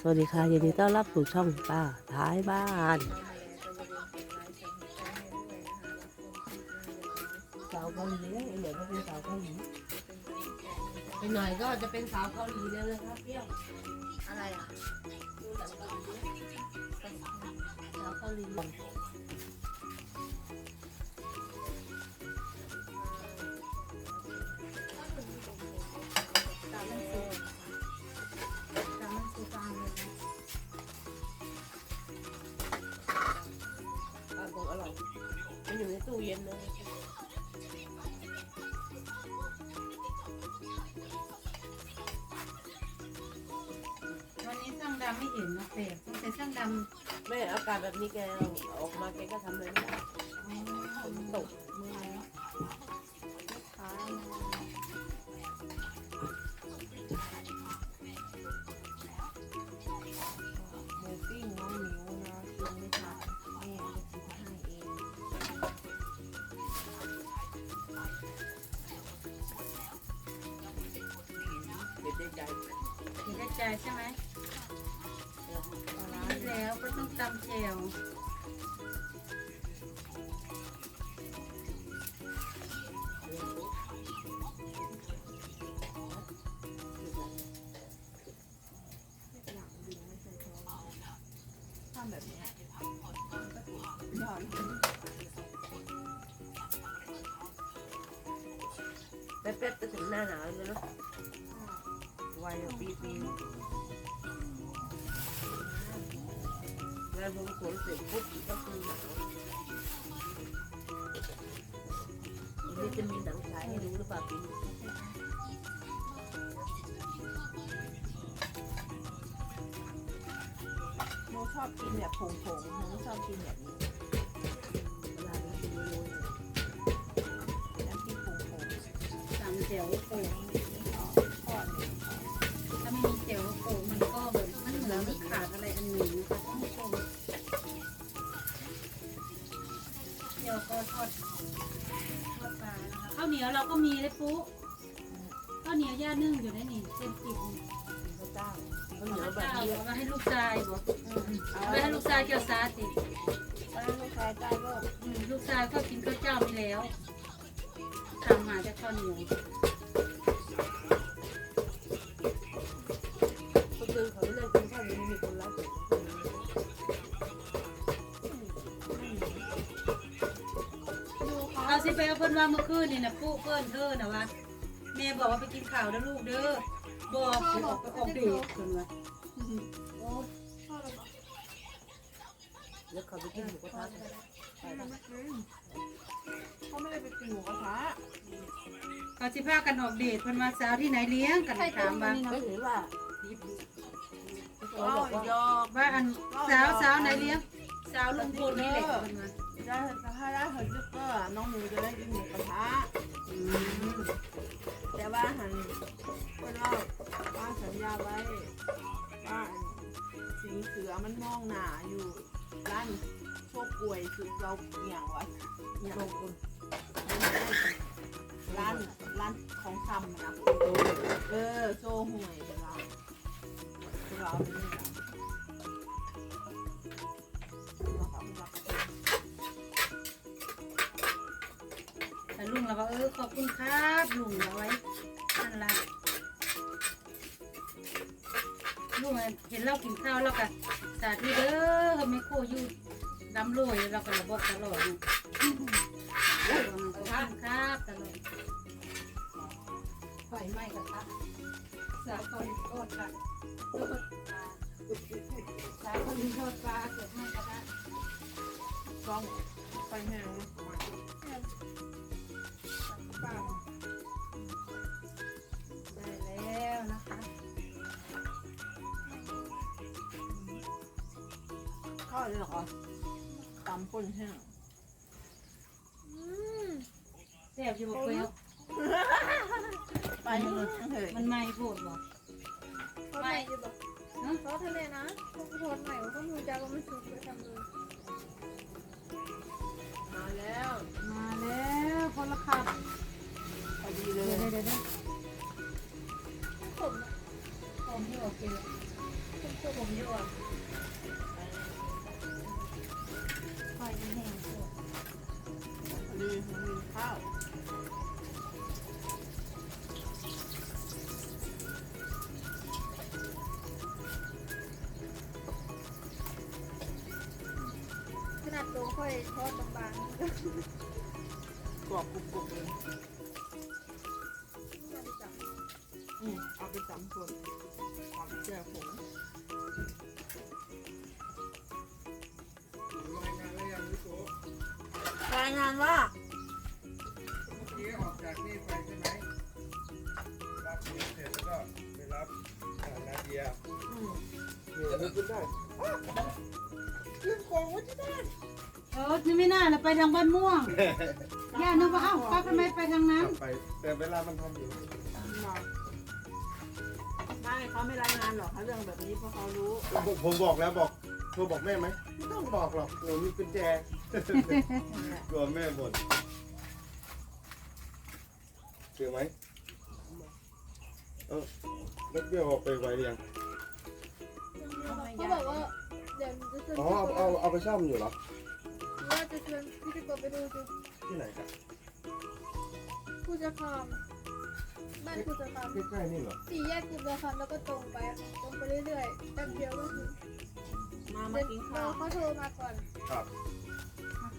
สวัสดีค่ะยินดีต้อนรับสู่ช่องป้าท้ายบ้านสาวเกาหลีนะเหลือก็เป็นสาวเกาหลีไปหน่อยก็จะเป็นสาวเกาหลีเลยนะครับเปรี้ยวอะไรอะสาวเกาหลีำไม่เห็นนะแต่ตั้งแต่ช่างดไม่อากาศแบบนี้แกเอาออกมาแกก็ทำอะไรไม่ได้ำฝนตกเมื่อย วทำแบบนี้หยอดแป๊บๆจะถึงหน้าหนาวแล้วเนาะไวกว่าปีปี งานวงสรวงเสร็จปุ๊บก็คือหนาวนี่จะมีหนังฉายให้ดูหรือเปล่าปีนี้โมชอบกินแบบผงผงๆโมชอบกินแบบนี้เวลาเรากินโรยๆน้ำพริกผงผงตำแจ่วโป่ง ก็มีเลยปุ๊ข้าวเหนียวย่านึ่งอยู่ในนี่เต็มติดนี่พระเจ้าข้าวเหนียวเอาแบบเจ้านี้เอามาให้ลูกชายบอกเอาเอาไปให้ลูกชายเกี่ยวซาติเอาลูกชายใต้ก็อืมลูกชายก็กินข้าวเจ้ามีแล้วทำมาจากข้าวเหนียว นว่าเมื่อคืนนี่นะปุ๊เพิ่นเธอนะว่าแม่บอกว่าไปกินข้าวนะลูกเด้อบอกเดี๋ยวออกไปออกเดทเพิ่นว่าแล้วเขาไปกินหมูกระทะกันเขาไม่ได้ไปกินหมูกระทะเขาสิพากันออกเดทเพิ่นว่าสาวที่ไหนเลี้ยงกันถามว่าไม่เห็นว่าเขาเอาบอกว่าหยอกว่าอันสาวสาวไหนเลี้ยงสาวลุงพลนี่แหละเพิ่นว่า ได้ถ้าได้เฮอร์เกอร์น้องหนูจะได้กินหมูกระทะอืมแต่ว่าหันก็เล่าว่าสัญญาไว้ว่าสิงเสือมันมองหนาอยู่ร้านโชคกล้วยคือเราเหี่ยงวะเหี่ยงร้านร้านของชำนะเออโซ่ห่วยเราเรา ขอบคุณครับลุงเราไว้นั่นละลุงเห็นเรากินข้าวแล้วก็สาธุเด้อไม่โคอยู่ดำรวยเราก็ระบอกตลอดขอบคุณครับตลอดไฟไหม้กระทะสาวคนโทษค่ะโทษปลาสาวคนโทษปลาเกิดให้กระทะซ่องไฟแห้ง ข้าวเลยเหรอตำป่นแห้งแซ่บอยู่บอกเปรี้ยวไปให้รถทั้งเถยมันไม่โผดบอกทอดใหม่อยู่บอกซอสทะเลนะพวกทอดใหม่ว่าก็มูจาก็ไม่สุกเลยทำเลยมาแล้ว มาแล้วคนละขับพอดีเลเดี๋ยวยเดี๋ยวเดี๋ยวผมหอมที่ออกเปรี้ยวผมพวกผมเยอะ อะไฟมันแห้งโคตรลืมมันลืมข้าวขนาดตัวค่อยทอดบางๆนี่ก็กรอบกรุบกรุบเลยไม่ได้จับอืมเอาไปจำส่วนความเชื่อผม รายงานว่าเมื่อกี้ออกจากนี่ไปใช่ไหมรับนี้เสร็จแล้วก็ไปรับอ่านาเดียอืมเดี๋ยวนึกขึ้นได้อ้าวลืมของไว้ที่บ้านเออนี่ไม่น่านะไปทางบ้านม่วงย่านึกว่าเอ้าป้าทำไมไปทางนั้นกลับไป แต่เวลามันทำอยู่ไม่เขาไม่รายงานหรอกเขาเรื่องแบบนี้เพราะเขารู้ผมผมบอกแล้วบอกโทรบอกแม่ไหมไม่ต้องบอกหรอกหนูมีกุญแจ กลัวแม่บ่นเจอไหมเออรถเบี้ยวออกไปไวหรือยังเขาบอกว่าเดี๋ยวจะชวนอ๋อเอาเอาเอาไปซ่อมอยู่เหรอว่าจะชวนพี่จะกไปดูจุที่ไหนครับผู้จะคามบ้านผู้จะคามใกล้ๆนี่เหรอสี่แยกผู้จะคามแล้วก็ตรงไปอะตรงไปเรื่อยๆแป๊บเดียวก็ถึง มาเดี๋มายวกินรข้าอวเขาโทรมาก่อนครับ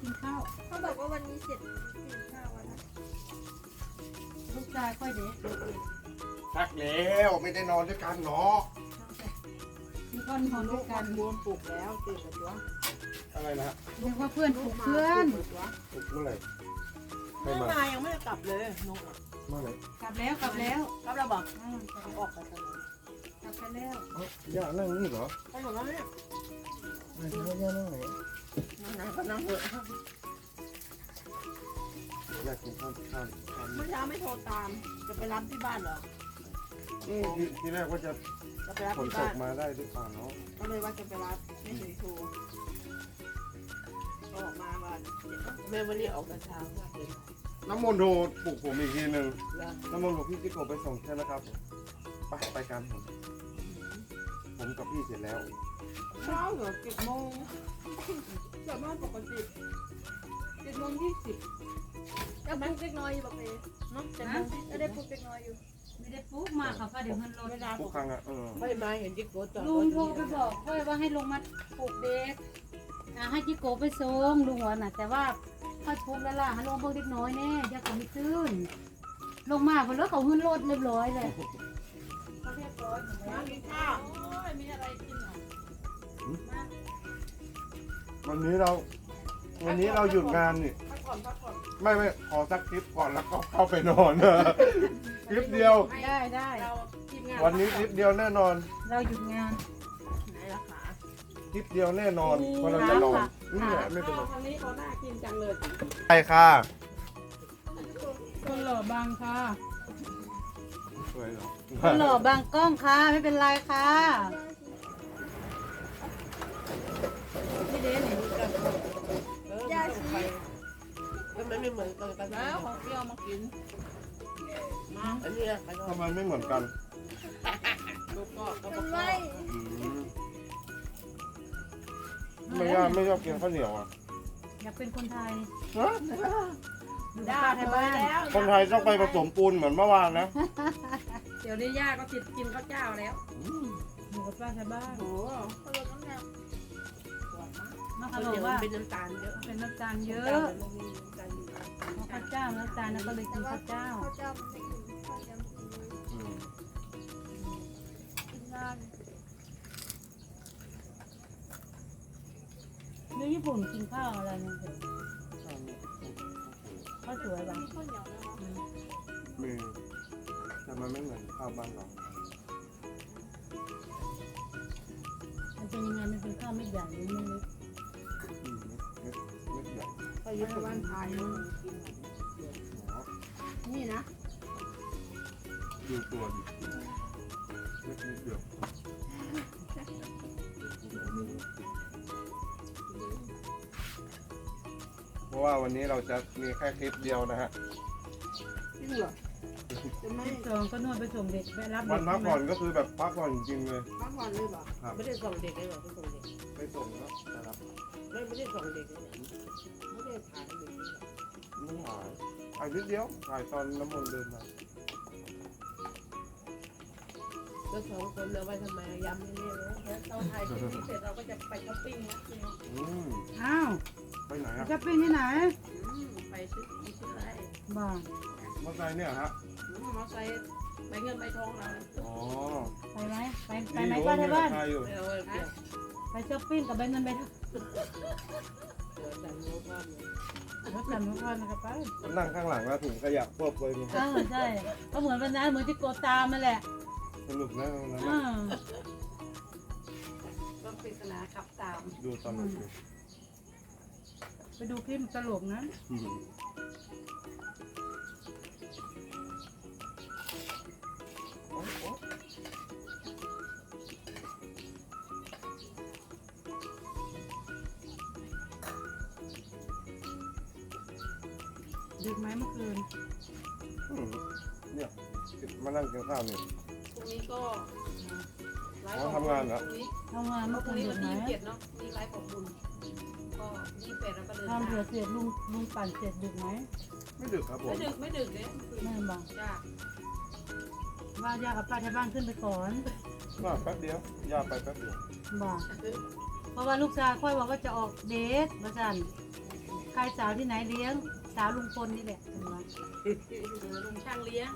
กินข้าวเขาบอกว่าวันนี้เสร็จสี่ห้าวันนะลูกชายค่อยเด็กพักแล้วไม่ได้นอนด้วยกันเนาะมีคนนอนลูด้วกยกัมันนรวมปลุกแล้วตื่นกับตัวอะไรนะเรียกว่าเพื่อนปลูลูกกมาเพื่อนตื่นกับตัวปลุกเมื่อไหร่ใครเมื่อมามายังไม่ได้กลับเลยนกอะเมื่อไหร่กลับแล้วกลับแล้วกลับแล้วบอกอ้าวกลับออกไป แล้วเอ้าย่านั่งนี่เหรอไปหมดแล้วเนี่ยไม่ใช่ย่านั่งไหนนั่งไหนก็นั่งเถอะอยากกินข้าวข้าวข้าวเมื่อเช้าไม่โทรตาม จะไปรับที่บ้านเหรออืมทีทีแรกว่าจะจะไปรับฝนที่ตบ้ากนมาได้หรือเปล่าเนาะก็เลยว่าจะไปรับไม่เห็นโทรก็ออกมาว่าแม่วันนี้ออกแต่เช้าว่าเป็นน้ำมนต์โทรปลุกผมอีกทีหนึ่งแล้วน้ำมนต์บอกพี่จิ๊กโกไปส่งใช่ไหมครับ ไปไปกันผม ผมกับพี่เสร็จแล้ว เช้าเหรอเจ็ดโมงเจ็ดโมงปกติเจ็ดโมงยี่สิบแล้วปลูกเล็กน้อยอยู่บอกเลยเนาะเจ็ดโมงยี่สิบแล้วได้ปลูกเล็กน้อยอยู่ไม่ได้ปลูกมาเขาก็เดี๋ยวเงินลดเวลาทุกครั้งอะเออไม่มาเห็นจิ๊กโกจอดลุงโทรไปบอกค่อยว่าให้ลงมาปลูกเด็กอ่าให้จิโกไปส่งลุงหัวน่ะ แต่ว่าค่อยปลูกแล้วล่ะให้ลงเพิ่งเล็กน้อยแน่อยากก็ไม่ตื้นลงมาเพอแล้วเขาเงินลดเรียบร้อยเลย เขาเรียบร้อยหมดแล้ว มากินข้าวโอ้ยมีอะไรกินเหรอมาวันนี้เรา วันนี้เราหยุดงานนี่ พักผ่อนพักผ่อนไม่ไม่ขอสักคลิปก่อนแล้วก็เข้าไปนอน คลิปเดียว ได้ได้ เราทีมงานวันนี้คลิปเดียวแน่นอน เราหยุดงาน ไหนล่ะคะคลิปเดียวแน่นอนเพราะเราจะนอนนี่แหละไม่เป็นไรข้าววันนี้เขาน่ากินจังเลย ใช่ค่ะ คนหล่อบางค่ะส วยเหรอคนหล่อบางกล้องค่ะไม่เป็นไรค่ะนี่เด้นี่ยาชีก็มันไม่เหมือนกันกันแล้วของเปรี้ยวมากินมาอันนี้ไปนอทำนไมไม่เหมือนกันลูกก็ก็มันก็ไล่อืมไม่ย่าไม่ชอบกินข้าวเหนียวอะอยากเป็นคนไทยฮะอยู่ได้บ้านไปในบ้านแล้วคนไทยต้องไปผสมปูนเหมือนเมื่อวานนะเดี๋ยวนี้ย่าก็ติดกินข้าวเจ้าแล้วอยู่กับป้าชาวบ้านโอ้โหเขาลดน้ำหนักมาเขาขนเดี๋มยวว่าเป็นน้ำตาลเยอะเป็นน้ำตาลเยเยอะอะมันมีน้ำตาลอยู่เพราะข้าวเจ้าน้ำตาลแล้วก็เลยกินข้าวเจ้าข้าวเจ้ามันไม่กินข้าวเจ้ามันกินอืมกินนานเนื้อญี่ปุ่นกินข้าวอะไรเนี่ยข้าวสวยป่ะมีข้าวเหนียวนะคะมี แต่มันไม่เหมือนข้าวบ้านเรามันเป็นยังไงมันเป็นข้าวไม่ใหญ่ไม่เล็กอืมเม็ดเม็ดใหญ่เขาอยู่บ้านไทยมันกินหมอนี่นะดูตัวดิเม็ดนิดเดียวเพราะว่าวันนี้เราจะมีแค่คลิปเดียวนะฮะ จริงเหรอค จะไม่สองก็นวดไปส่งเด็กไปรับวัเด็นกพักใช่ไหมผ่อนก็คือแบบพักผ่อนจริงๆเลย พักผ่อนเลยบอกครับ ไม่ได้ส่งเด็กเลยหรอไม่ส่งเด็กไปส่งแล้วแต่รับไม่ไม่ได้ส่งเด็กเลยไม่ได้ถ่ายเด็กเลยไม่หายถ่ายนิดเดียวถ่ายตอนน้ำมนต์เดินมาแล้วสองคนเราไว้ทำไมย้ำเรื่อยๆเลยเราถ่ายคลิปนี้เสร็จเราก็จะไปช้อปปิ้งนะอืมอ้าวไปไหนอะจะปิ้งที่ไหนไปซื้อที่ซื้ออะไรบ้ามอเตอร์ไซค์เนี่ยฮะมอไซค์ใบเงินใบทองเราอ๋อไปไหมไปไปไหมป้าที่บ้านใครอยู่ไม่เอาเปลี่ยนไปช้อปปิ้งกับใบเงินใบทองเดี๋ยวแต่งโน้ตว่าเลยรถจำทุกคนนะครับป้านั่งข้างหลังแล้วถุงขยะควบเลยนี่เออใช่ก็เหมือนวันนั้นเหมือนที่โกตามมาแหละสนุกนะตรงนั้นอืน่ะมรถปริศนาขับตามดูตอนนั้นสิไปดูคลิปตลกนะ ดึกไหมเมื่อคืนอืมเนี่ยมานั่งกินข้าวเนี่ยพรุ่งนี้ก็อ๋อทำงานเหรอ พรุ่งนี้ทำงานเมื่อพคืรุ่งนนี้ดึวันกไหมที่ยี่สิบเจ็ดเนาะมีไลฟ์ของบุญก็ยี่สิบแปดเราก็เดินทำทางเผื่อเสร็จลุงลุงปั่นเสร็จดึกไหมไม่ดึกครับผมไม่ดึกไม่ดึกเลยแม่บอกจ้าว่าอยากกับป้าที่บ้านขึ้นไปก่อนมาแป๊บเดียว ย่าไปแป๊บเดียวบอกเพราะว่าลูกชายค่อยบอกว่าจะออกเดทมาสั่นใครสาวที่ไหนเลี้ยง สาวลุงพลนี่แหละเห็นไหมลุงช่างเลี้ยง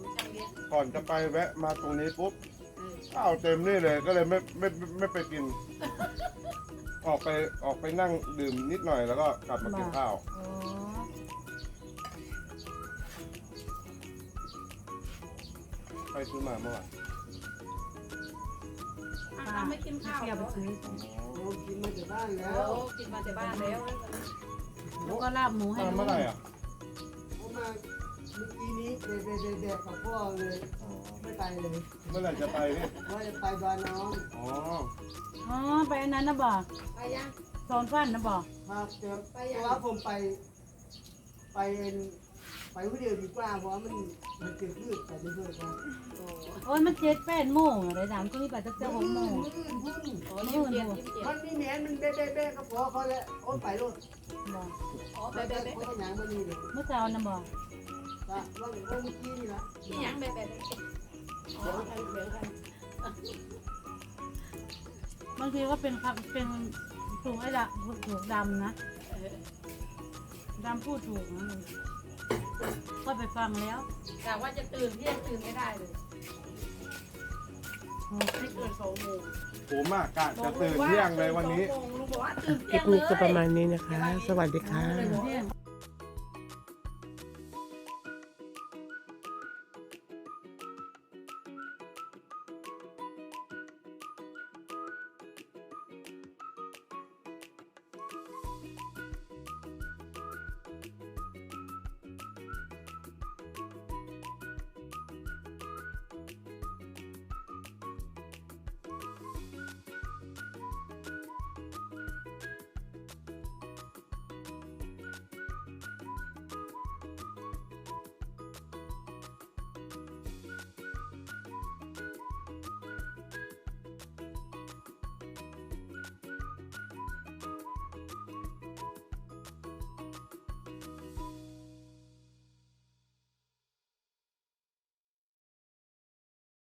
ลุงช่างเลี้ยงก่อนจะไปแวะมาตรงนี้ปุ๊บเออข้าวเต็มนี่เลยก็เลยไม่ไม่ไม่ไม่ไปกิน ออกไปออกไปนั่งดื่มนิดหน่อยแล้วก็กลับมากินข้าวอ๋อไปซื้อมาเมื่อวานอะเราไม่กินข้าวเที่ยวเหไปรอซื้อโอ้กินมาจากบ้านแล้แล้ววกินมาแต่บ้านแล้ว แล้วก็ลาบหมูให้มาลุเมื่งอไหร่อะผมมาเมื่อกี้นี้เด็ดเด็ดเด็ดกับพ่อเลยอ๋อไม่ไปเลยเมื่อไหร่จะไปเนี่ยว่าจะไปบ้านน้องอ๋ออ๋อไปอันนั้นนะบอกไปยัง สอนฟันนะบอกครับเดี๋ยวเพราะว่าผมไป ไปเอง ไปผู้เดียวดีกว่าเพราะว่ามันมันเกิดพืชไปเรื่อยๆนะโอ้โอ้ยมันเจ็ดแปดโมงอะไรถามก็มีไปตั้งแต่หกโมงมื้ออื่นพุ่งโหยี่สิบเจ็ดยี่สิบเจ็ดมันมีแหนมันเบ๊ะเบ๊ะเบ๊ะก็พอเขาแล้วโอ้ยไปรถบอกอ๋อไปไปไปไปไปเขาหยังมานี่เลยเมื่อเช้านะบอกว่าว่าว่าเมื่อกี้นี่ละนี่ยังไปไปไปเสียงใครเสียงใครบางทีก็เป็นครับเป็นถูกไอ้ละถูกดำนะเออดำพูดถูกนะ ก็ไปฟังแล้วกะว่าจะตื่นเที่ยงตื่นไม่ได้เลยไม่เกินสองโมงผมอะกะจะตื่นเที่ยงเลยวันนี้สองโมงลุงบอกว่าตื่นคเที่ลิยปงเลยนี้ก็ประมาณนี้นะคะ สวัสดีค่ะเที่ยง